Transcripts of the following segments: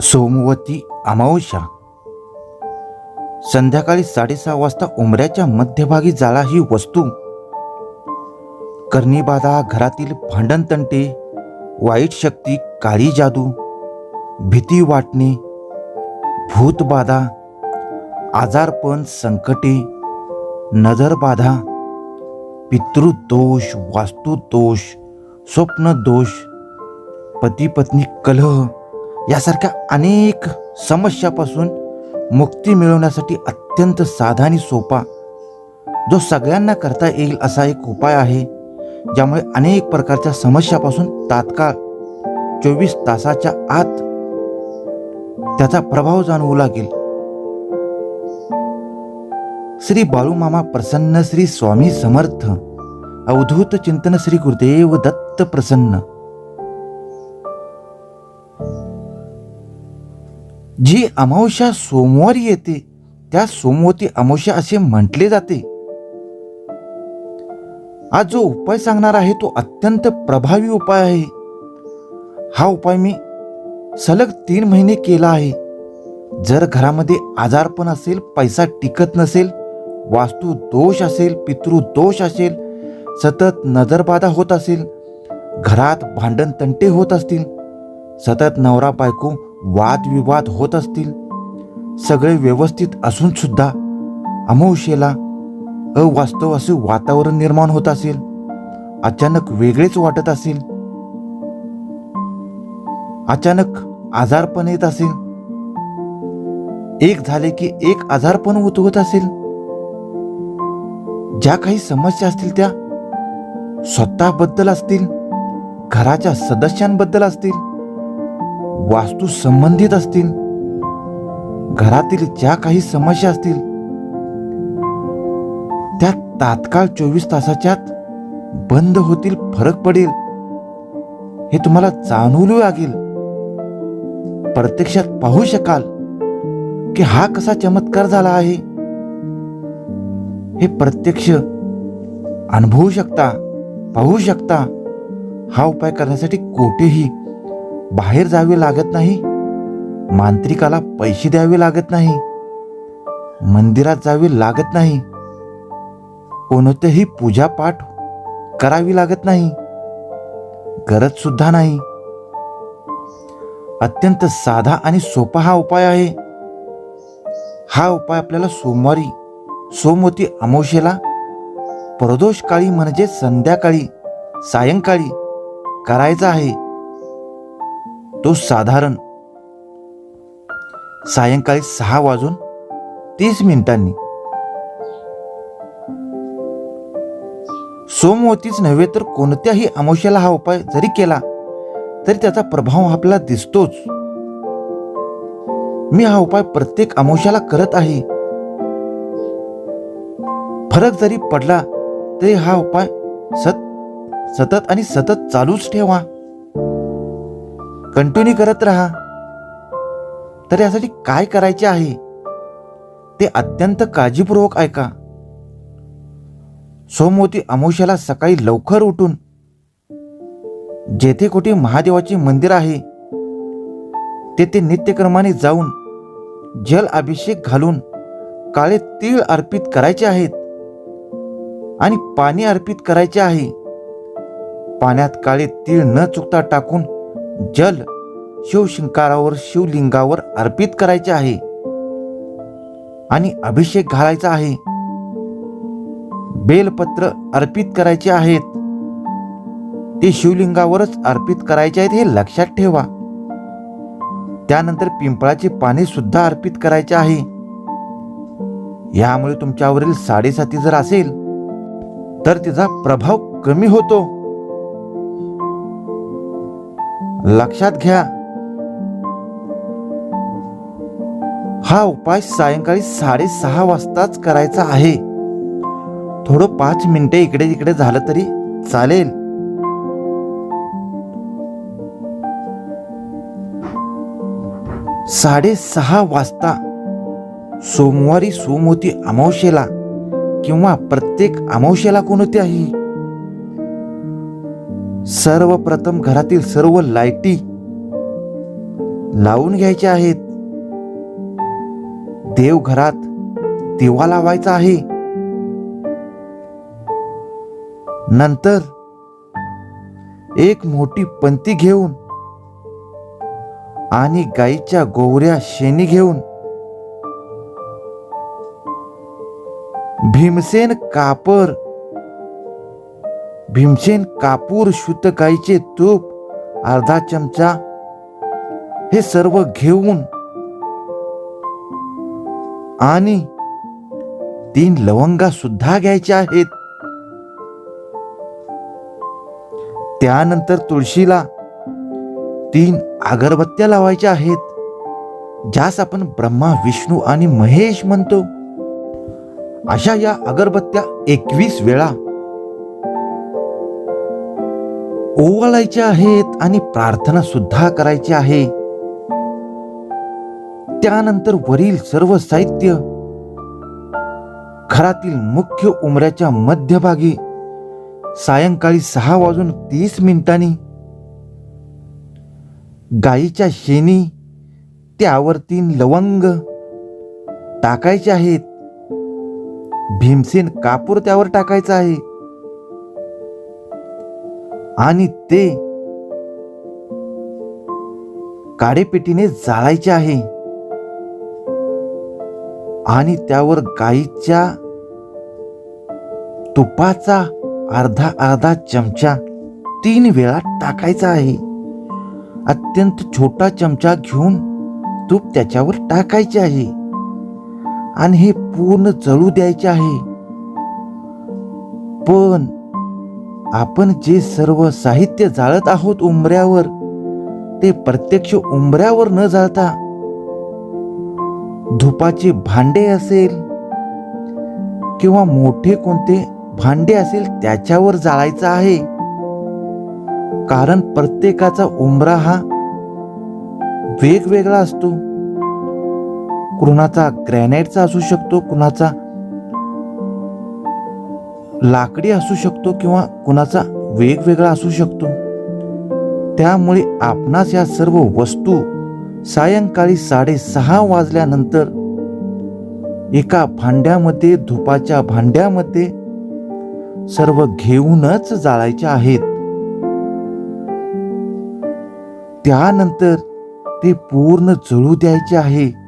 सोमवती अमावस्या. संध्याकाळी साडेसहा वाजता उमऱ्याच्या मध्यभागी जाळा ही वस्तू. कर्णीबाधा घरातील भांडणतंटे वाईट शक्ती काळी जादू भीती वाटणे भूतबाधा आजारपण संकटे नजरबाधा पितृदोष वास्तुदोष स्वप्नदोष पती पत्नी कलह यासारख्या अनेक समस्यापासून मुक्ती मिळवण्यासाठी अत्यंत साधा आणि सोपा जो सगळ्यांना करता येईल असा एक उपाय आहे ज्यामुळे अनेक प्रकारच्या समस्यापासून तात्काळ चोवीस तासाच्या आत त्याचा प्रभाव जाणवू लागेल. श्री बाळूमामा प्रसन्न श्री स्वामी समर्थ. अवधूत चिंतन श्री गुरुदेव दत्त प्रसन्न. जी अमावस्या सोमवारी येते त्या सोमवती अमावस्या असे म्हटले जाते. आज जो उपाय सांगणार आहे तो अत्यंत प्रभावी उपाय आहे. हा उपाय मी सलग तीन महिने केला आहे. जर घरामध्ये आजारपण असेल पैसा टिकत नसेल वास्तू दोष असेल पितृ दोष असेल सतत नजरबाधा होत असेल घरात भांडण तंटे होत असतील सतत नवरा बायको वादविवाद होत असतील सगळे व्यवस्थित असून सुद्धा अमावशेला अवास्तव असे वातावरण निर्माण होत असेल अचानक वेगळेच वाटत असेल अचानक आजारपण येत असेल एक झाले की एक आजारपण उतवत असेल. ज्या काही समस्या असतील त्या स्वतःबद्दल असतील घराच्या सदस्यांबद्दल असतील वास्तू संबंधित असतील घरातील ज्या काही समस्या असतील त्या तात्काळ चोवीस तासाच्यात बंद होतील फरक पडेल हे तुम्हाला जाणवू लागेल. प्रत्यक्षात पाहू शकाल की हा कसा चमत्कार झाला आहे. हे प्रत्यक्ष अनुभवू शकता पाहू शकता हा उपाय करण्यासाठी कोठेही बाहेर जावे लागत नाही? मांत्रिकाला पैसे द्यावे लागत नाही? मंदिरात जावे लागत नाही? कोणतेही पूजापाठ करावी लागत नाही? गरज सुद्धा नाही? अत्यंत साधा आणि सोपा हा उपाय आहे. हा उपाय आपल्याला सोमवारी सोमवती अमावशेला प्रदोष काळी म्हणजे संध्याकाळी सायंकाळी करायचा आहे. तो साधारण सायंकाळी सहा वाजून तीस मिनिटांनी. सोमवतीच नव्हे तर कोणत्याही अमावश्याला हा उपाय जरी केला तरी त्याचा प्रभाव आपल्याला दिसतोच. मी हा उपाय प्रत्येक अमावश्याला करत आहे. फरक जरी पडला तरी हा उपाय सत सतत आणि सतत चालूच ठेवा. कंटिन्यू करत राहा. तर यासाठी काय करायचे आहे? ते अत्यंत काळजीपूर्वक ऐका. सोमवती अमावस्याला सकाळी लवकर उठून जेथे कुठे महादेवाचे मंदिर आहे तेथे नित्यक्रमाने जाऊन जल अभिषेक घालून काळे तीळ अर्पित करायचे आहेत आणि पाणी अर्पित करायचे आहे. पाण्यात काळे तीळ न चुकता टाकून जल शिवशिंकारावर शिवलिंगावर अर्पित करायचे आहे. आणि अभिषेक घालायचा आहे. बेलपत्र अर्पित करायचे आहेत. ते शिवलिंगावरच अर्पित करायचे आहेत हे लक्षात ठेवा. त्यानंतर पिंपळाचे पाणी सुद्धा अर्पित करायचे आहे. यामुळे तुमच्यावरील साडेसाती जर असेल तर तिचा प्रभाव कमी होतो. लक्षात घ्या. हा उपाय सायंकाळी साडेसहा वाजताच करायचा आहे. थोडं पाच मिनिटे इकडे तिकडे झालं तरी चालेल. साडेसहा वाजता सोमवारी सोमवती अमावशेला किंवा प्रत्येक अमावशेला कोणत्याही सर्वप्रथम घरातील सर्व लाईटी लावून घ्यायच्या आहेत. देवघरात दिवा लावायचा आहे. नंतर एक मोठी पंती घेऊन आणि गाईच्या गोवऱ्या शेणी घेऊन भीमसेन कापर भीमसेन कापूर शुद्ध गाईचे तूप अर्धा चमचा हे सर्व घेऊन आणि तीन लवंगा सुद्धा घ्यायच्या आहेत. त्यानंतर तुळशीला तीन अगरबत्त्या लावायच्या आहेत ज्यास आपण ब्रह्मा विष्णू आणि महेश म्हणतो. अशा या अगरबत्त्या एकवीस वेळा ओवाळायच्या आहेत आणि प्रार्थना सुद्धा करायची आहे. त्यानंतर वरील सर्व साहित्य घरातील मुख्य उमऱ्याच्या मध्यभागी सायंकाळी सहा वाजून तीस मिनिटांनी गाईच्या शेणी त्यावर तीन लवंग टाकायचे आहेत. भीमसेन कापूर त्यावर टाकायचा आहे. आणि ते काडेपेटीने जाळायचे आहे. आणि त्यावर गाईच्या तुपाचा अर्धा अर्धा चमचा तीन वेळा टाकायचा आहे. अत्यंत छोटा चमचा घेऊन तूप त्याच्यावर टाकायचे आहे. आणि हे पूर्ण जळू द्यायचे आहे. पण आपण जे सर्व साहित्य जाळत आहोत उंबऱ्यावर ते प्रत्यक्ष उंबऱ्यावर न जाळता धुपाचे भांडे असेल किंवा मोठे कोणते भांडे असेल त्याच्यावर जाळायचं आहे. कारण प्रत्येकाचा उंबरा हा वेगवेगळा असतो. कुणाचा ग्रॅनाइटचा असू शकतो कुणाचा लाकडी असू शकतो किंवा कुणाचा वेगवेगळा असू शकतो. त्यामुळे आपणास या सर्व वस्तू सायंकाळी साडेसहा वाजल्यानंतर एका भांड्यामध्ये धुपाच्या भांड्यामध्ये सर्व घेऊनच जाळायच्या आहेत. त्यानंतर ते पूर्ण जळू द्यायचे आहे.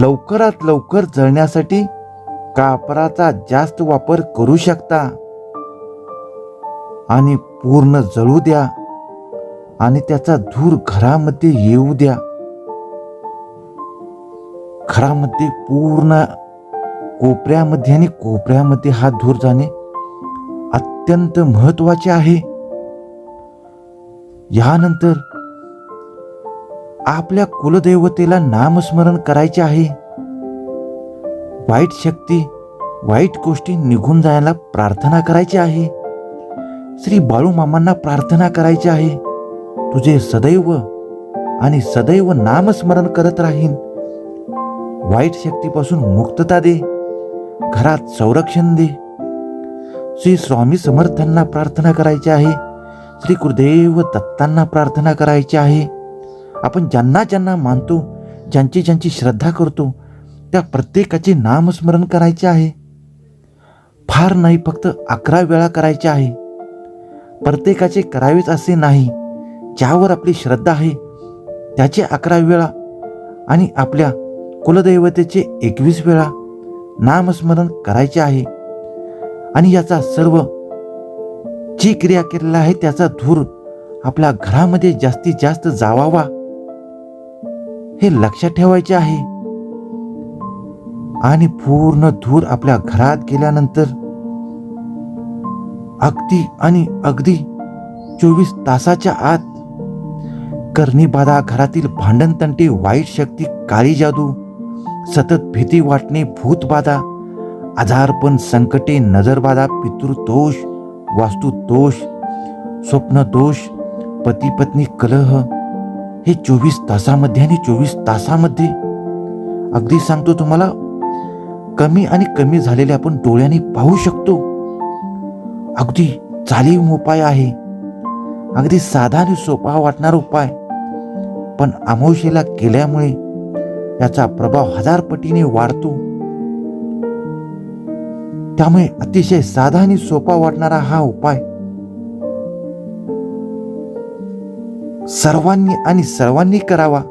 लवकरात लवकर जळण्यासाठी कापराचा जास्त वापर करू शकता. आणि पूर्ण जळू द्या. आणि त्याचा धूर घरामध्ये येऊ द्या. घरामध्ये पूर्ण कोपऱ्यामध्ये आणि कोपऱ्यामध्ये हा धूर जाणे अत्यंत महत्त्वाचे आहे. यानंतर आपल्या कुलदेवतेला नामस्मरण करायचे आहे. वाईट शक्ती वाईट गोष्टी निघून जायला प्रार्थना करायची आहे. श्री बाळूमामांना प्रार्थना करायची आहे. तुझे सदैव आणि सदैव नामस्मरण करत राहीन. वाईट शक्तीपासून मुक्तता दे. घरात संरक्षण दे. श्री स्वामी समर्थांना प्रार्थना करायची आहे. श्री गुरुदेव दत्तांना प्रार्थना करायची आहे. आपण ज्यांना ज्यांना मानतो ज्यांची ज्यांची श्रद्धा करतो त्या प्रत्येकाचे नामस्मरण करायचे आहे. फार नाही फक्त अकरा वेळा करायचे आहे. प्रत्येकाचे करावेच असे नाही ज्यावर आपली श्रद्धा आहे त्याचे अकरा वेळा आणि आपल्या कुलदैवतेचे एकवीस वेळा नामस्मरण करायचे आहे. आणि याचा सर्व जी क्रिया केलेला आहे त्याचा धूर आपल्या घरामध्ये जास्तीत जास्त जावावा हे लक्षात ठेवायचे आहे. आणि पूर्ण धूर आपल्या घरात गेल्यानंतर अगदी आणि अगदी चोवीस तासाच्या आत कर्णीबाधा घरातील भांडणतंटे वाईट शक्ती काळी जादू सतत भीती वाटणे भूतबाधा आजारपण संकटे नजरबाधा पितृदोष वास्तुदोष स्वप्नदोष पती पत्नी कलह हे चोवीस तासामध्ये आणि चोवीस तासामध्ये अगदी सांगतो तुम्हाला कमी आणि कमी झालेले आपण डोळ्याने पाहू शकतो. अगदी चालीव उपाय आहे. अगदी साधा आणि सोपा वाटणारा उपाय. पण अमावशेला केल्यामुळे याचा प्रभाव हजार पटीने वाढतो. त्यामुळे अतिशय साधा आणि सोपा वाटणारा हा उपाय. सर्वांनी आणि सर्वांनी करावा.